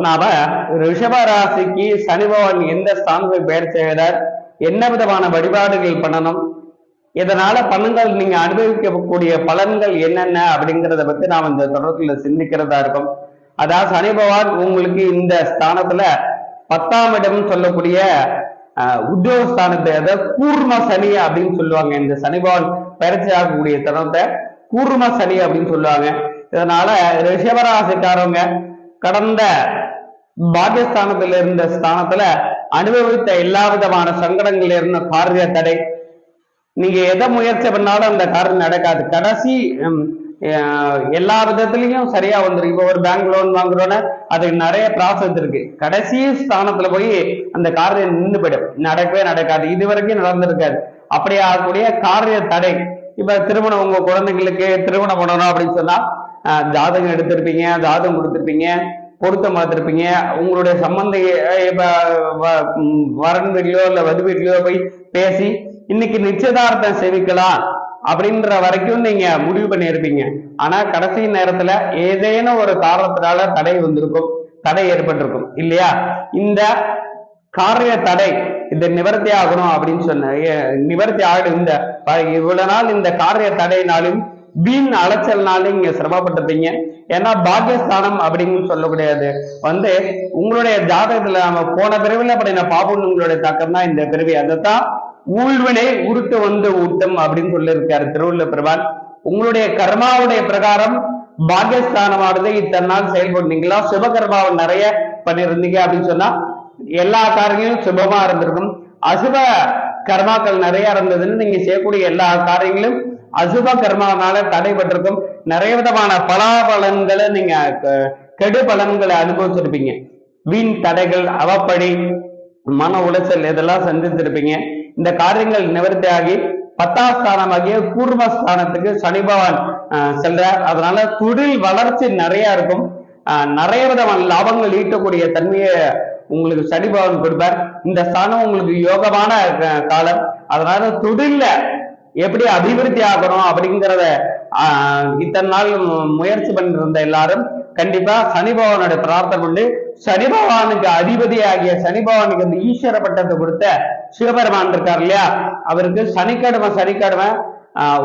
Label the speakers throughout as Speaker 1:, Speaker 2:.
Speaker 1: நாம ரிஷப ராசிக்கு சனி பகவான் எந்த ஸ்தானத்தில் பெயர் செய்கிறார்? என்ன விதமான வழிபாடுகள் பண்ணணும்? இதனால பலன்கள் நீங்க அனுபவிக்கக்கூடிய பலன்கள் என்னென்ன அப்படிங்கிறத பத்தி நாம் இந்த தொடர்பில் சிந்திக்கிறதா இருக்கும். அதாவது சனி பகவான் உங்களுக்கு இந்த ஸ்தானத்துல பத்தாம் இடம் சொல்லக்கூடிய அஹ், உத்தியோக ஸ்தானத்தை அதாவது கூர்ம சனி அப்படின்னு சொல்லுவாங்க. இந்த சனி பகவான் பயிற்சி ஆகக்கூடிய தருணத்தை கூர்ம சனி அப்படின்னு சொல்லுவாங்க. இதனால ரிஷபராசிக்காரவங்க கடந்த பாகியஸ்தானத்துல இருந்த ஸ்தானத்துல அனுபவித்த எல்லா விதமான சங்கடங்கள்ல இருந்த காரிய தடை. நீங்க எதை முயற்சி பண்ணாலும் அந்த காரியம் நடக்காது. கடைசி அஹ், எல்லா விதத்துலயும் சரியா வந்துரும். இப்போ ஒரு பேங்க் லோன் வாங்குறோன்னா அதுக்கு நிறைய ப்ராசஸ் இருக்கு. கடைசி ஸ்தானத்துல போய் அந்த காரியம் நின்று போயிடும் நடக்கவே நடக்காது. இது வரைக்கும் நடந்திருக்காது. அப்படி ஆகக்கூடிய காரிய தடை. இப்ப திருமணம் உங்க குழந்தைங்களுக்கு திருமணம் பண்ணணும் அப்படின்னு சொன்னா ஜாதகம் எடுத்திருப்பீங்க ஜாதகம் கொடுத்திருப்பீங்க. பொருத்தம் பார்த்திருப்பீங்க. உங்களுடைய சம்பந்த அஹ், வ- வரன் வீட்லயோ இல்ல வது வீட்லயோ போய் பேசி இன்னைக்கு நிச்சயதார்த்தம் செவிக்கலாம் அப்படின்ற வரைக்கும் நீங்க முடிவு பண்ணியிருப்பீங்க. ஆனா கடைசி நேரத்துல ஏதேனும் ஒரு காரணத்தினால தடை வந்திருக்கும் தடை ஏற்பட்டிருக்கும் இல்லையா? இந்த காரிய தடை இந்த நிவர்த்தி ஆகணும் அப்படின்னு சொன்ன நிவர்த்தி ஆகிடும் இந்த ப- இவ்வளவு நாள் இந்த காரிய தடையினாலும் வீண் அலைச்சல்னால இங்க சிரமப்பட்டிருப்பீங்க ஏன்னா பாக்கியஸ்தானம் அப்படின்னு சொல்லக்கூடியது வந்து உங்களுடைய ஜாதகத்துல நம்ம போன பிறவில நான் பாபுன்னு உங்களுடைய தாக்கம் தான் இந்த பிறவி. அதைத்தான் ஊழ்வினை உருட்டு வந்து ஊட்டம் அப்படின்னு சொல்லியிருக்காரு திருவள்ளுவர் பெருமான். உங்களுடைய கர்மாவுடைய பிரகாரம் பாக்கியஸ்தானமானது இத்தனை நாள் செயல்படுனீங்களா சுபகர்மாவை நிறைய பண்ணியிருந்தீங்க அப்படின்னு சொன்னா எல்லா காரியங்களும் சுபமா இருந்திருக்கும். அசுப கர்மாக்கள் நிறைய இருந்ததுன்னு நீங்க செய்யக்கூடிய எல்லா காரியங்களும் அசுப கர்மாவனால தடைபட்டிருக்கும். நிறைய விதமான பலாபலன்களை நீங்க க- கெடு பலன்களை அனுபவிச்சிருப்பீங்க. வீண் தடைகள் அவப்படி மன உளைச்சல் இதெல்லாம் சந்தித்திருப்பீங்க. இந்த காரியங்கள் நிவர்த்தி ஆகி பத்தாம் ஸ்தானமாகிய கூர்ம ஸ்தானத்துக்கு சனி பகவான் செல்றார். அதனால தொழில் வளர்ச்சி நிறைய இருக்கும். அஹ், நிறைய விதமான லாபங்கள் ஈட்டக்கூடிய தன்மையை உங்களுக்கு சனி பகவான் கொடுப்பார். இந்த ஸ்தானம் உங்களுக்கு யோகமான காலம். அதனால தொழில எப்படி அபிவிருத்தி ஆகணும் அப்படிங்கிறத இத்தனை நாள் முயற்சி பண்ணிட்டு இருந்த எல்லாரும் கண்டிப்பா சனி பகவானுடைய பிரார்த்தனை கொண்டு சனி பகவானுக்கு அதிபதி ஆகிய சனி பகவானுக்கு இந்த ஈஸ்வர பட்டத்தை கொடுத்த சிவபெருமான் இருக்கார் இல்லையா? அவருக்கு சனிக்கிழமை சனிக்கிழமை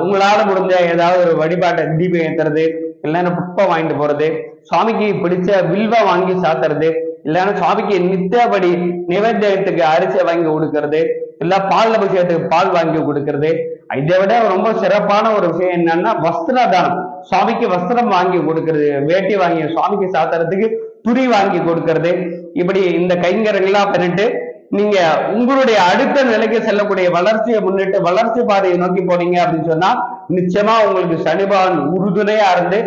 Speaker 1: உங்களால முடிஞ்ச ஏதாவது ஒரு வழிபாட்டை தீபம் ஏத்துறது இல்லைன்னா புஷ்பம் வாங்கிட்டு போறது சுவாமிக்கு பிடிச்ச வில்வ வாங்கி சாத்துறது இல்லைன்னா சுவாமிக்கு நித்தியபடி நிவேத்தியத்துக்கு அரிசி வாங்கி கொடுக்கறது இல்ல பால் அபிஷேகத்துக்கு பால் வாங்கி கொடுக்கறது. இதை விட ரொம்ப சிறப்பான ஒரு விஷயம் என்னன்னா வஸ்திர தானம் சுவாமிக்கு வஸ்திரம் வாங்கி கொடுக்கறது வேட்டி வாங்கி சுவாமிக்கு சாத்துறதுக்கு துணி வாங்கி கொடுக்கறது. இப்படி இந்த கைங்கரங்கள்லாம் பண்ணிட்டு நீங்க உங்களுடைய அடுத்த நிலைக்கு செல்லக்கூடிய வளர்ச்சியை முன்னிட்டு வளர்ச்சி பாதையை நோக்கி போனீங்க அப்படின்னு சொன்னா நிச்சயமா உங்களுக்கு சனிபான் உறுதுணையா இருந்து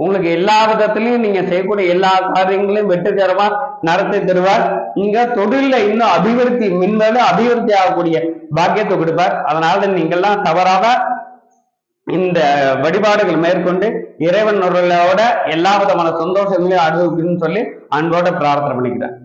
Speaker 1: உங்களுக்கு எல்லா விதத்திலையும் நீங்க செய்யக்கூடிய எல்லா காரியங்களையும் வெற்றிகரமா நடத்தி தருவார். இங்க தொழில இன்னும் அபிவிருத்தி மின்னலும் அபிவிருத்தி ஆகக்கூடிய பாக்கியத்தை கொடுப்பார். அதனால நீங்கள்லாம் தவறாம இந்த வழிபாடுகள் மேற்கொண்டு இறைவன் எல்லா விதமான சந்தோஷங்களையும் அனுபவிக்கணும்னு சொல்லி அன்போட பிரார்த்தனை பண்ணிக்கிறேன்.